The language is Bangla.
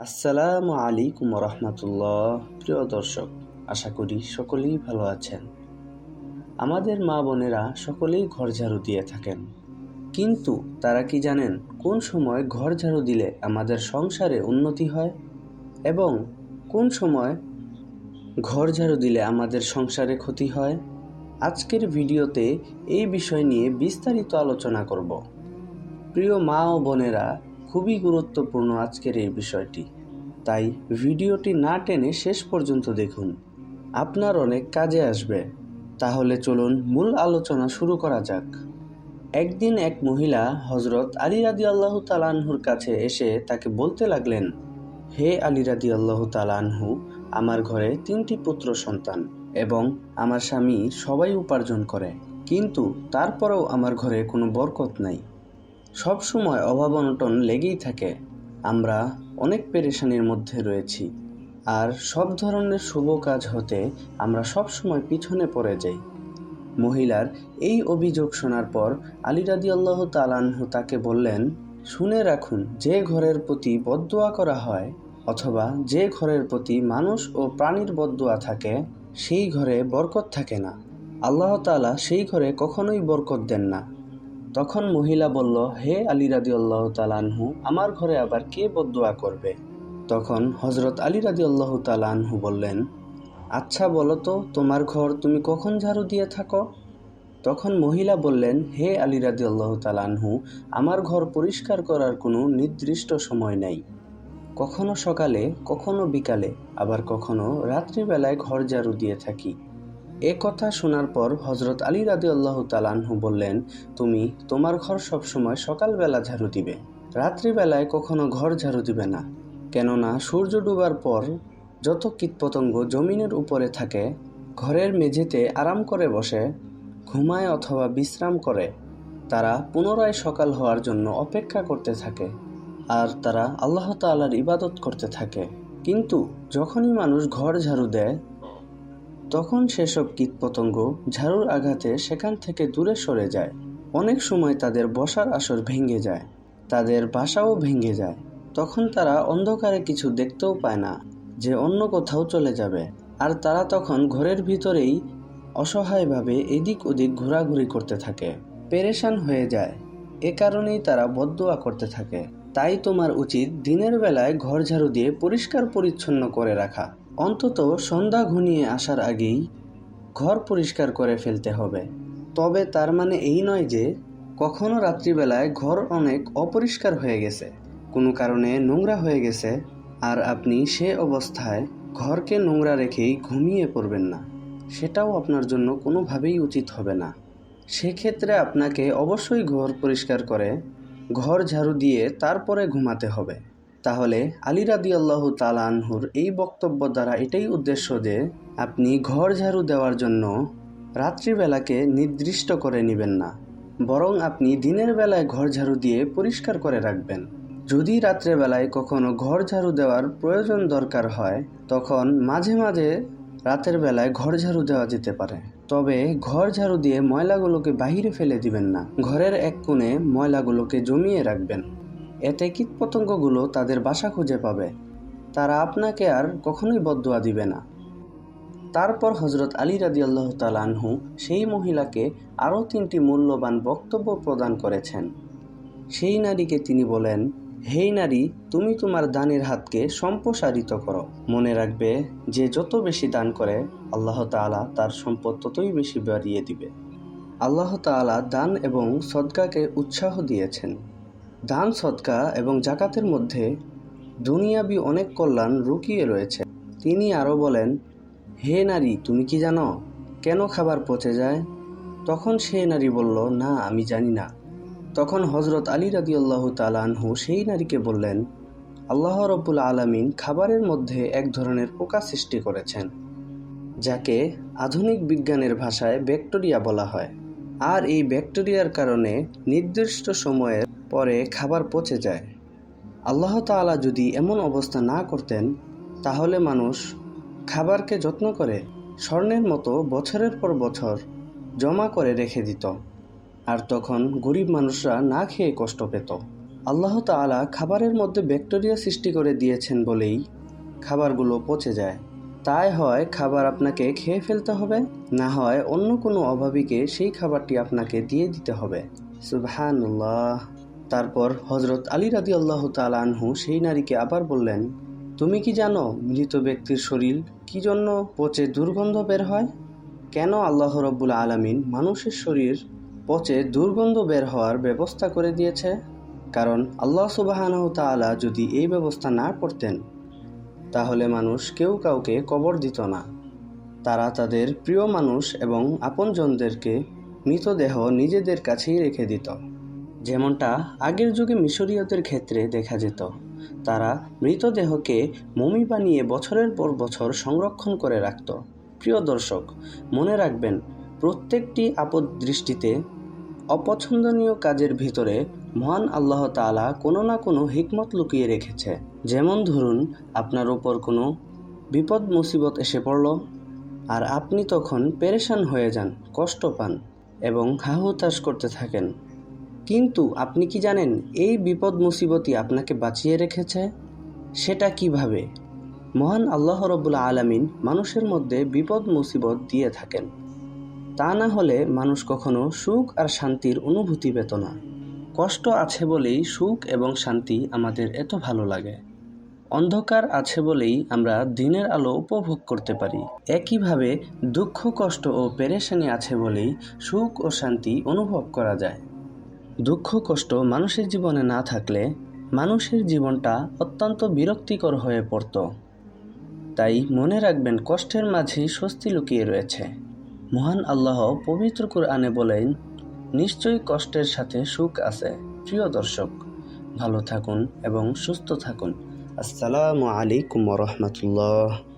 আসসালামু আলাইকুম রহমতুল্লাহ প্রিয় দর্শক, আশা করি সকলেই ভালো আছেন। আমাদের মা বোনেরা সকলেই ঘর ঝাড়ু দিয়ে থাকেন। কিন্তু তারা কি জানেন কোন সময় ঘর ঝাড়ু দিলে আমাদের সংসারে উন্নতি হয়? এবং কোন সময় ঘর ঝাড়ু দিলে আমাদের সংসারে ক্ষতি হয়? আজকের ভিডিওতে এই বিষয় নিয়ে বিস্তারিত আলোচনা করব। প্রিয় মা ও বোনেরা খুবই গুরুত্বপূর্ণ আজকের এই বিষয়টি। তাই ভিডিওটি না টেনে শেষ পর্যন্ত দেখুন। আপনার অনেক কাজে আসবে। তাহলে চলুন মূল আলোচনা শুরু করা যাক। একদিন এক মহিলা হজরত আলী রাদি আল্লাহ তালানহুর কাছে এসে তাকে বলতে লাগলেন, হে আলী রাদি আল্লাহ তালানহু আমার ঘরে তিনটি পুত্র সন্তান এবং আমার স্বামী সবাই উপার্জন করে। কিন্তু তারপরেও আমার ঘরে কোনো বরকত নাই। সব সময় অভাব অনটন লেগেই থাকে। আমরা অনেক পেরেশানির মধ্যে রয়েছি। আর সব ধরনের শুভ কাজ হতে আমরা সব সময় পিছনে পড়ে যাই। মহিলার এই অভিযোগ শোনার পর আলী রাদি আল্লাহ তালানহু তাকে বললেন, শুনে রাখুন, যে ঘরের প্রতি বদদোয়া করা হয় অথবা যে ঘরের প্রতি মানুষ ও প্রাণীর বদদোয়া থাকে, সেই ঘরে বরকত থাকে না। আল্লাহ তাআলা সেই ঘরে কখনোই বরকত দেন না। তখন মহিলা বলল, হে আলী রাদি আল্লাহ তালানহু আমার ঘরে আবার কে বদদোয়া করবে? তখন হজরত আলী রাদি আল্লাহ তালানহু বললেন আচ্ছা বলো তো, তোমার ঘর তুমি কখন ঝাড়ু দিয়ে থাকো? তখন মহিলা বললেন, হে আলী রাদি আল্লাহ তালানহু আমার ঘর পরিষ্কার করার কোনো নির্দিষ্ট সময় নাই। কখনো সকালে, কখনো বিকালে, আবার কখনো রাত্রিবেলায় ঘর ঝাড়ু দিয়ে থাকি। এ কথা শোনার পর হজরত আলী রাদি আল্লাহ তালানহু বললেন, তুমি তোমার ঘর সবসময় সকালবেলা ঝাড়ু দিবে, রাত্রিবেলায় কখনো ঘর ঝাড়ু দিবে না। কেননা সূর্য ডুবার পর যত কীটপতঙ্গ জমিনের উপরে থাকে, ঘরের মেঝেতে আরাম করে বসে, ঘুমায় অথবা বিশ্রাম করে, তারা পুনরায় সকাল হওয়ার জন্য অপেক্ষা করতে থাকে, আর তারা আল্লাহ তাআলার ইবাদত করতে থাকে। কিন্তু যখনই মানুষ ঘর ঝাড়ু দেয় তখন সেসব কীটপতঙ্গ ঝাড়ুর আঘাতে সেখান থেকে দূরে সরে যায়। অনেক সময় তাদের বসার আসর ভেঙে যায়, তাদের বাসাও ভেঙে যায়। তখন তারা অন্ধকারে কিছু দেখতেও পায় না, যে অন্য কোথাও চলে যাবে। আর তারা তখন ঘরের ভিতরেই অসহায়ভাবে এদিক ওদিক ঘোরাঘুরি করতে থাকে। পেরেশান হয়ে যায়। এ কারণেই তারা বদদোয়া করতে থাকে। তাই তোমার উচিত দিনের বেলায় ঘর ঝাড়ু দিয়ে পরিষ্কার পরিচ্ছন্ন করে রাখা। অন্তত সন্ধ্যা ঘনিয়ে আসার আগেই ঘর পরিষ্কার করে ফেলতে হবে। তবে তার মানে এই নয় যে, কখনো রাত্রিবেলায় ঘর অনেক অপরিষ্কার হয়ে গেছে। কোনো কারণে নোংরা হয়ে গেছে, আর আপনি সে অবস্থায় ঘরকে নোংরা রেখেই ঘুমিয়ে পড়বেন না। সেটাও আপনার জন্য কোনোভাবেই উচিত হবে না। সেক্ষেত্রে আপনাকে অবশ্যই ঘর পরিষ্কার করে ঘর ঝাড়ু দিয়ে তারপরে ঘুমাতে হবে। তাহলে আলী রাদি আল্লাহ তালানহুর এই বক্তব্য দ্বারা এটাই উদ্দেশ্য যে আপনি ঘর ঝাড়ু দেওয়ার জন্য রাত্রিবেলাকে নির্দিষ্ট করে নেবেন না, বরং আপনি দিনের বেলায় ঘর ঝাড়ু দিয়ে পরিষ্কার করে রাখবেন। যদি রাত্রেবেলায় কখনো ঘর ঝাড়ু দেওয়ার প্রয়োজন দরকার হয়, তখন মাঝে মাঝে রাতের বেলায় ঘর ঝাড়ু দেওয়া যেতে পারে। তবে ঘর ঝাড়ু দিয়ে ময়লাগুলোকে বাহিরে ফেলে দিবেন না, ঘরের এক কোণে ময়লাগুলোকে জমিয়ে রাখবেন। এতে কীটপতঙ্গগুলো তাদের বাসা খুঁজে পাবে? তারা আপনাকে আর কখনোই বদদোয়া দিবে না। তারপর হজরত আলী রাদি আল্লাহ তালানহু সেই মহিলাকে আরও তিনটি মূল্যবান বক্তব্য প্রদান করেছেন। সেই নারীকে তিনি বলেন হেই নারী, তুমি তোমার দানের হাতকে সম্প্রসারিত করো। মনে রাখবে যে যত বেশি দান করে, আল্লাহ তাআলা তার সম্পদ ততই বেশি বাড়িয়ে দিবে। আল্লাহ তাআলা দান এবং সদকাকে উৎসাহ দিয়েছেন। দান সদকা এবং জাকাতের মধ্যে দুনিয়াবি অনেক কল্যাণ রুকিয়ে রয়েছে। তিনি আরও বলেন, হে নারী, তুমি কি জানো কেন খাবার পচে যায়? তখন সে নারী বলল, না, আমি জানি না। তখন হজরত আলী রাদি আল্লাহ তালানহু সেই নারীকে বললেন, আল্লাহ রব্বুল আলমিন খাবারের মধ্যে এক ধরনের পোকা সৃষ্টি করেছেন, যাকে আধুনিক বিজ্ঞানের ভাষায় ব্যাকটেরিয়া বলা হয়। আর এই ব্যাকটেরিয়ার কারণে নির্দিষ্ট সময়ের পরে খাবার পচে যায়। আল্লাহ তাআলা যদি এমন অবস্থা না করতেন, তাহলে মানুষ খাবারকে যত্ন করে স্বর্ণের মতো বছরের পর বছর জমা করে রেখে দিত। আর তখন গরিব মানুষরা না খেয়ে কষ্ট পেত। আল্লাহ তাআলা খাবারের মধ্যে ব্যাকটেরিয়া সৃষ্টি করে দিয়েছেন বলেই খাবারগুলো পচে যায়। তাই হয় খাবার আপনাকে খেয়ে ফেলতে হবে, না হয় অন্য কোনো অভাবীকে সেই খাবারটি আপনাকে দিয়ে দিতে হবে। সুবহানাল্লাহ। তারপর হজরত আলী রাদি আল্লাহ আনহু সেই নারীকে আবার বললেন, তুমি কি জানো মৃত ব্যক্তির শরীর কি জন্য পচে দুর্গন্ধ বের হয়? কেন আল্লাহ রব্বুল আলামিন মানুষের শরীর পচে দুর্গন্ধ বের হওয়ার ব্যবস্থা করে দিয়েছে? কারণ আল্লাহ সুবাহানহ তাআলা যদি এই ব্যবস্থা না করতেন তাহলে মানুষ কেউ কাউকে কবর দিত না। তারা তাদের প্রিয় মানুষ এবং আপনজনদেরকে মৃতদেহ নিজেদের কাছেই রেখে দিত। যেমনটা আগের যুগে মিশরীয়দের ক্ষেত্রে দেখা যেত। তারা মৃতদেহকে মমি বানিয়ে বছরের পর বছর সংরক্ষণ করে রাখত। প্রিয় দর্শক, মনে রাখবেন, প্রত্যেকটি আপদ দৃষ্টিতে অপছন্দনীয় কাজের ভিতরে মহান আল্লাহ তাআলা কোনো না কোনো হিকমত লুকিয়ে রেখেছে। যেমন ধরুন, আপনার ওপর কোনো বিপদ, মুসিবত এসে পড়ল, আর আপনি তখন পেরেশান হয়ে যান, কষ্ট পান এবং হাহুতাশ করতে থাকেন। কিন্তু আপনি কি জানেন, এই বিপদ, মুসিবতই আপনাকে বাঁচিয়ে রেখেছে? সেটা কীভাবে? মহান আল্লাহ রব্বুল্লা আলামিন মানুষের মধ্যে বিপদ, মুসিবত দিয়ে থাকেন। তা না হলে মানুষ কখনো সুখ আর শান্তির অনুভূতি পেত না। কষ্ট আছে বলেই সুখ এবং শান্তি আমাদের এত ভালো লাগে। অন্ধকার আছে বলেই আমরা দিনের আলো উপভোগ করতে পারি। একইভাবে দুঃখ, কষ্ট ও পেরেশানি আছে বলেই সুখ ও শান্তি অনুভব করা যায়। দুঃখ, কষ্ট মানুষের জীবনে না থাকলে মানুষের জীবনটা অত্যন্ত বিরক্তিকর হয়ে পড়ত। তাই মনে রাখবেন কষ্টের মাঝেই স্বস্তি লুকিয়ে রয়েছে। মহান আল্লাহ পবিত্র কুরআনে বলেন নিশ্চয়ই কষ্টের সাথে সুখ আছে। প্রিয় দর্শক, ভালো থাকুন এবং সুস্থ থাকুন। আসসালামু আলাইকুম রহমতুল্লাহ।